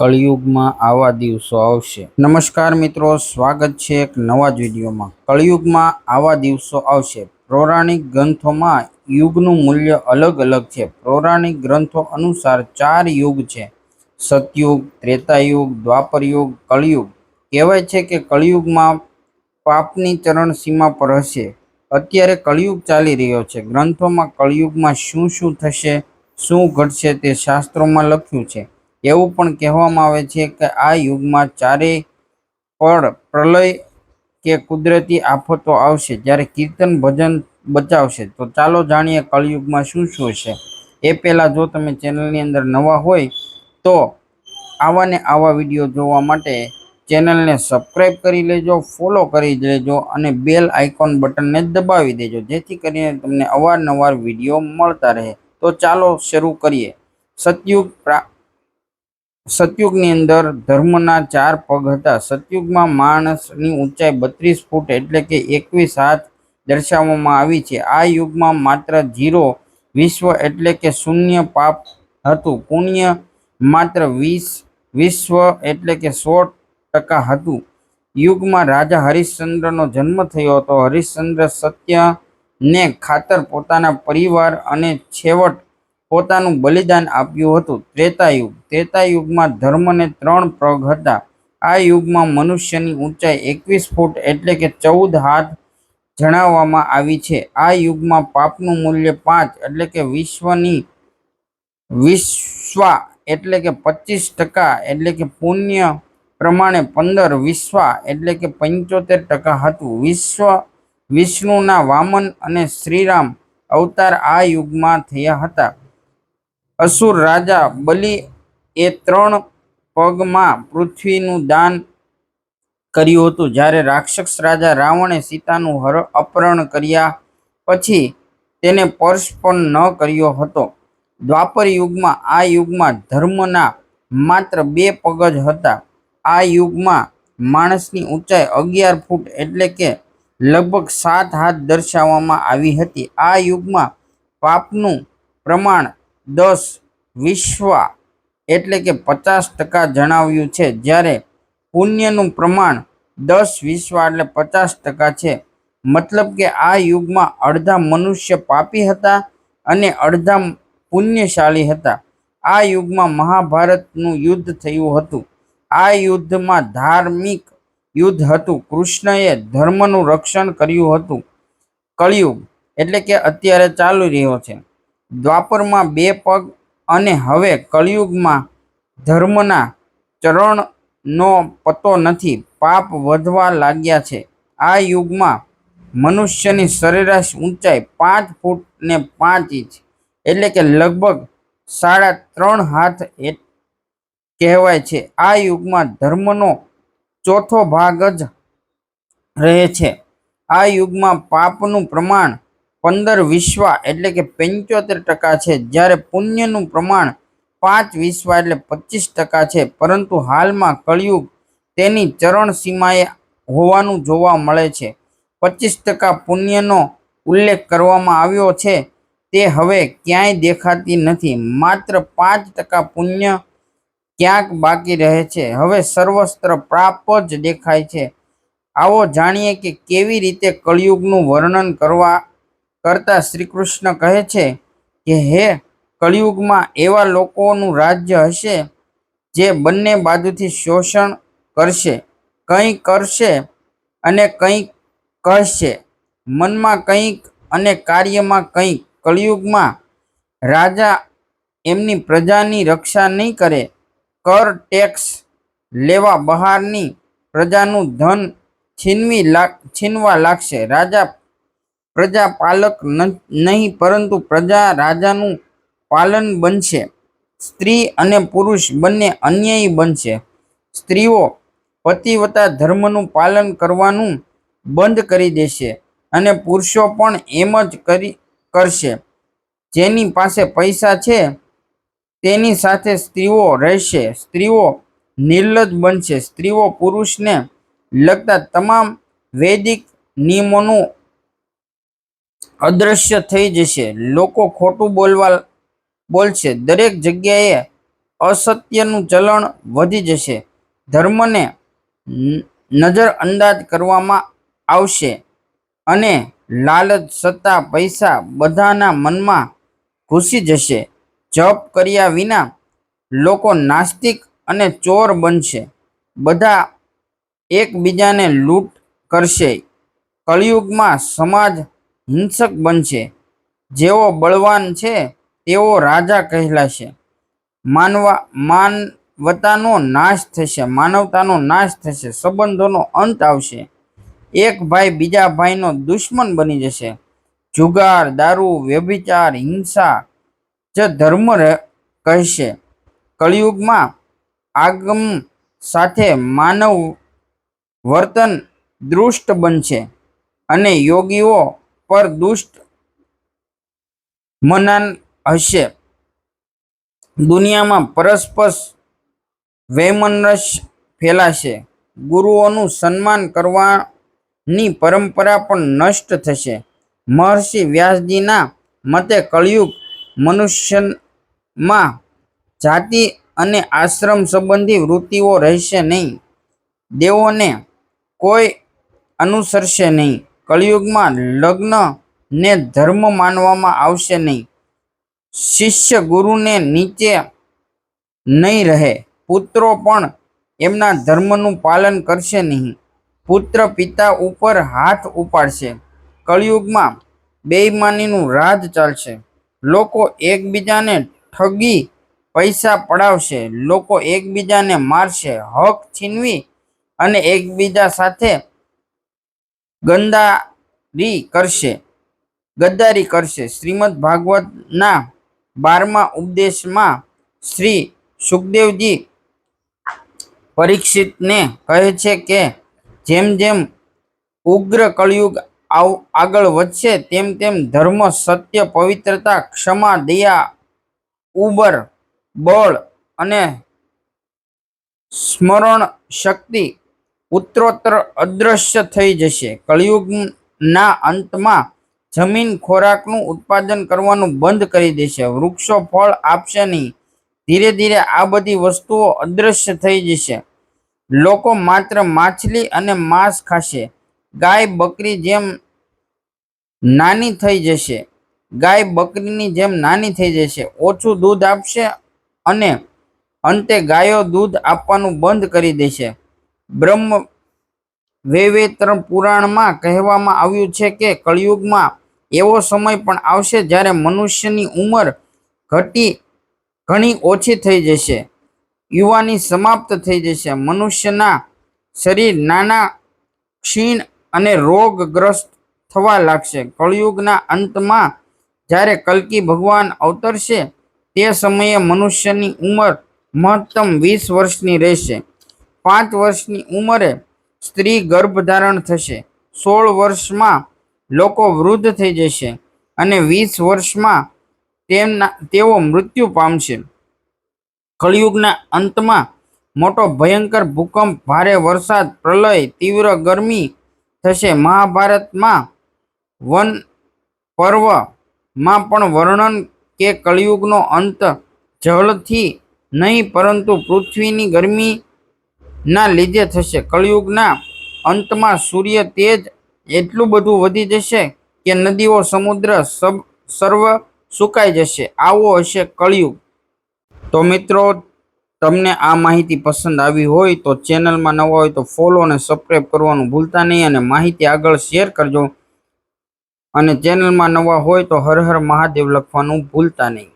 કળિયુગમાં આવા દિવસો આવશે. નમસ્કાર મિત્રો, સ્વાગત છે એક નવા જ વિડીયોમાં. કળિયુગમાં આવા દિવસો આવશે. પૌરાણિક ગ્રંથોમાં યુગનું મૂલ્ય અલગ અલગ છે. પૌરાણિક ગ્રંથો અનુસાર ચાર યુગ છે. સતયુગ, ત્રેતાયુગ, દ્વાપરયુગ, કળિયુગ. કહેવાય છે કે કળિયુગમાં પાપની ચરણ સીમા પર હશે. અત્યારે કળિયુગ ચાલી રહ્યો છે. ગ્રંથોમાં કળિયુગમાં શું શું થશે, શું ઘટશે તે શાસ્ત્રોમાં લખ્યું છે. એવું પણ કહેવામાં આવે છે કે આ યુગમાં ચારે પણ પ્રલય કે કુદરતી આફતો આવશે. જ્યારે કીર્તન ભજન બચાવશે. તો ચાલો જાણીએ કળિયુગમાં શું શું છે. એ પહેલાં જો તમે ચેનલની અંદર નવા હોય તો આવા ને આવા વીડિયો જોવા માટે ચેનલને સબસ્ક્રાઈબ કરી લેજો, ફોલો કરી લેજો અને બેલ આઇકોન બટનને દબાવી દેજો. જેથી કરીને તમને અવારનવાર વીડિયો મળતા રહે. તો ચાલો શરૂ કરીએ. સતયુગ પ્રા સતયુગની અંદર ધર્મના ચાર પગ હતા. સતયુગમાં માણસની ઊંચાઈ બત્રીસ ફૂટ એટલે કે એકવીસ હાથ દર્શાવવામાં આવી છે. આ યુગમાં માત્ર ઝીરો વિશ્વ એટલે કે શૂન્ય પાપ હતું. પુણ્ય માત્ર વીસ વિશ્વ એટલે કે સો ટકા હતું. યુગમાં રાજા હરિશ્ચંદ્રનો જન્મ થયો હતો. હરિશ્ચંદ્ર સત્યને ખાતર પોતાના પરિવાર અને છેવટ પોતાનું બલિદાન આપ્યું હતું. ત્રેતાયુગ. ત્રેતાયુગમાં ધર્મને ત્રણ પ્રગ હતા. આ યુગમાં મનુષ્યની ઊંચાઈ એકવીસ ફૂટ એટલે કે ચૌદ હાથ જણાવવામાં આવી છે. આ યુગમાં પાપનું મૂલ્ય પાંચ એટલે કે વિશ્વની વિશ્વા એટલે કે પચીસ ટકા એટલે કે પુણ્ય પ્રમાણે પંદર વિશ્વા એટલે કે પંચોતેર ટકા હતું. વિશ્વ વિષ્ણુના વામન અને શ્રીરામ અવતાર આ યુગમાં થયા હતા. અસુર રાજા બલિ એ ત્રણ પગમાં પૃથ્વીનું દાન કર્યું હતું. જ્યારે રાક્ષસ રાજા રાવણે સીતાનું હર અપહરણ કર્યા પછી તેને સ્પર્શ પણ ન કર્યો હતો. દ્વાપર યુગમાં આ યુગમાં ધર્મના માત્ર બે પગ જ હતા. આ યુગમાં માણસની ઊંચાઈ અગિયાર ફૂટ એટલે કે લગભગ સાત હાથ દર્શાવવામાં આવી હતી. આ યુગમાં પાપનું પ્રમાણ દસ વિશ્વા એટલે કે પચાસ ટકા જણાવ્યું છે. જ્યારે પુણ્યનું પ્રમાણ દસ વિશ્વા એટલે પચાસ ટકા છે. મતલબ કે આ યુગમાં અડધા મનુષ્ય પાપી હતા અને અડધા પુણ્યશાળી હતા. આ યુગમાં મહાભારતનું યુદ્ધ થયું હતું. આ યુદ્ધમાં ધાર્મિક યુદ્ધ હતું. કૃષ્ણએ ધર્મનું રક્ષણ કર્યું હતું. કળિયુગ એટલે કે અત્યારે ચાલુ રહ્યો છે. દ્વાપરમાં બે પગ અને હવે કળિયુગમાં ધર્મના ચરણનો પતો નથી. પાપ વધવા લાગ્યા છે. આ યુગમાં મનુષ્યની સરેરાશ ઊંચાઈ પાંચ ફૂટ ને પાંચ ઇંચ એટલે કે લગભગ સાડા ત્રણ હાથ કહેવાય છે. આ યુગમાં ધર્મનો ચોથો ભાગ જ રહે છે. આ યુગમાં પાપનું પ્રમાણ પંદર વિશ્વા એટલે કે પંચોતેર ટકા છે. જ્યારે પુણ્યનું પ્રમાણ પાંચ વિશ્વા એટલે પચીસ ટકા છે. પરંતુ હાલમાં કળિયુગ તેની ચરણ સીમાએ હોવાનું જોવા મળે છે. પચીસ ટકા પુણ્યનો ઉલ્લેખ કરવામાં આવ્યો છે તે હવે ક્યાંય દેખાતી નથી. માત્ર પાંચ ટકા પુણ્ય ક્યાંક બાકી રહે છે. હવે સર્વસ્ત્ર પ્રાપ જ દેખાય છે. આવો જાણીએ કે કેવી રીતે કળિયુગનું વર્ણન કરવા કરતા શ્રી કૃષ્ણ કહે છે કે, હે કળિયુગમાં એવા લોકોનું રાજ્ય હશે જે બંને બાજુથી શોષણ કરશે, કંઈ કરશે અને કંઈક કહેશે. મનમાં કંઈક અને કાર્યમાં કંઈક. કળિયુગમાં રાજા એમની પ્રજાની રક્ષા નહીં કરે. કર ટેક્સ લેવા બહારની પ્રજાનું ધન છીનવી લાગ, છીનવા લાગશે. રાજા પ્રજા પાલક નહીં, પરંતુ પ્રજા રાજાનું પાલન બનશે. સ્ત્રી અને પુરુષ બંને અન્યાયી બનશે. સ્ત્રીઓ પતિવતા ધર્મનું પાલન કરવાનું બંધ કરી દેશે અને પુરુષો પણ એમ જ કરી, કરશે. જેની પાસે પૈસા છે, તેની સાથે સ્ત્રીઓ રહેશે. સ્ત્રીઓ નિર્લજ બનશે. સ્ત્રીઓ પુરુષને લગતા તમામ વૈદિક નિયમોનું અદૃશ્ય થઈ જશે. લોકો ખોટું બોલવા બોલશે. દરેક જગ્યાએ અસત્યનું ચલણ વધી જશે. ધર્મને નજરઅંદાજ કરવામાં આવશે અને લાલચ, સત્તા, પૈસા બધાના મનમાં ઘૂસી જશે. જપ કર્યા વિના લોકો નાસ્તિક અને ચોર બનશે. બધા એકબીજાને લૂંટ કરશે. કળિયુગમાં સમાજ હિંસક બનશે. જેઓ બળવાન છે, તેઓ રાજા કહેલાશે. માનવા, માનવતાનો નાશ થશે, માનવતાનો નાશ થશે, સંબંધોનો અંત આવશે. એક ભાઈ બીજા ભાઈનો દુશ્મન બની જશે. જુગાર, દારૂ, વ્યભિચાર, હિંસા જ ધર્મ કહેશે. કળિયુગમાં આગમ સાથે માનવ વર્તન દૃષ્ટ બનશે અને યોગીઓ પર દુષ્ટ મનાન હશે. દુનિયામાં પરસ્પર વૈમનસ્ય ફેલાશે. ગુરુઓનું સન્માન કરવાની પરંપરા પણ નષ્ટ થશે. મહર્ષિ વ્યાસજીના મતે કળિયુગ મનુષ્યમાં જાતિ અને આશ્રમ સંબંધી વૃત્તિઓ રહેશે નહીં. દેવોને કોઈ અનુસરશે નહીં. કળિયુગમાં લગ્ન ને ધર્મ માનવામાં આવશે નહીં. શિષ્ય ગુરુને નીચે નહીં રહે. પુત્રો પણ એમના ધર્મનું પાલન કરશે નહીં. પુત્ર પિતા ઉપર હાથ ઉપાડશે. કળિયુગમાં બેઈમાનીનું રાજ ચાલશે. લોકો એકબીજાને ઠગી પૈસા પડાવશે. લોકો એકબીજાને મારશે. હક છીનવી અને એકબીજા સાથે ગંદારી કરશે. ગદ્દારી કરશે. શ્રીમદ ભાગવતના બારમા ઉપદેશમાં શ્રી સુખદેવજી પરીક્ષિતને કહે છે કે, જેમ જેમ ઉગ્ર કળિયુગ આવ- આગળ વધશે, તેમ તેમ ધર્મ, સત્ય, પવિત્રતા, ક્ષમા, દયા, ઉબર, બળ અને સ્મરણ શક્તિ ઉત્તરોત્તર અદૃશ્ય થઈ જશે. કળિયુગના અંતમાં જમીન ખોરાકનું ઉત્પાદન કરવાનું બંધ કરી દેશે. વૃક્ષો, ફળ આપશે નહીં. ધીરે ધીરે આ બધી વસ્તુઓ અદૃશ્ય થઈ જશે. લોકો માત્ર માછલી અને માંસ ખાશે. ગાય, બકરી જેમ નાની થઈ જશે. ગાય, બકરીની જેમ નાની થઈ જશે. ઓછું દૂધ આપશે અને અંતે ગાયો દૂધ આપવાનું બંધ કરી દેશે. બ્રહ્મ વૈવૈતર પુરાણમાં કહેવામાં આવ્યું છે કે કળિયુગમાં એવો સમય પણ આવશે જ્યારે મનુષ્યની ઉંમર ઘટી ઘણી ઓછી થઈ જશે. યુવાની સમાપ્ત થઈ જશે. મનુષ્યના શરીર નાના ક્ષીણ અને રોગગ્રસ્ત થવા લાગશે. કળિયુગના અંતમાં જ્યારે કલ્કી ભગવાન અવતરશે, તે સમયે મનુષ્યની ઉંમર મહત્તમ વીસ વર્ષની રહેશે. પાંચ વર્ષની ઉંમરે સ્ત્રી ગર્ભધારણ થશે. સોળ વર્ષમાં લોકો વૃદ્ધ થઈ જશે અને વીસ વર્ષમાં તેમના, તેઓ મૃત્યુ પામશે. કળિયુગના અંતમાં મોટો ભયંકર ભૂકંપ, ભારે વરસાદ, પ્રલય, તીવ્ર ગરમી થશે. મહાભારતમાં વન પર્વમાં પણ વર્ણન કે કળિયુગનો અંત જળથી નહીં, પરંતુ પૃથ્વીની ગરમીના લીધે થશે. કળિયુગના અંતમાં સૂર્ય તેજ એટલું બધું વધી જશે કે નદીઓ, સમુદ્ર સબ, સર્વ સુકાઈ જશે. આવો હશે કળિયુગ. તો મિત્રો, તમને આ માહિતી પસંદ આવી હોય તો ચેનલમાં નવા હોય તો ફોલો અને સબસ્ક્રાઈબ કરવાનું ભૂલતા નહીં અને માહિતી આગળ શેર કરજો. અને ચેનલમાં નવા હોય તો હર હર મહાદેવ લખવાનું ભૂલતા નહીં.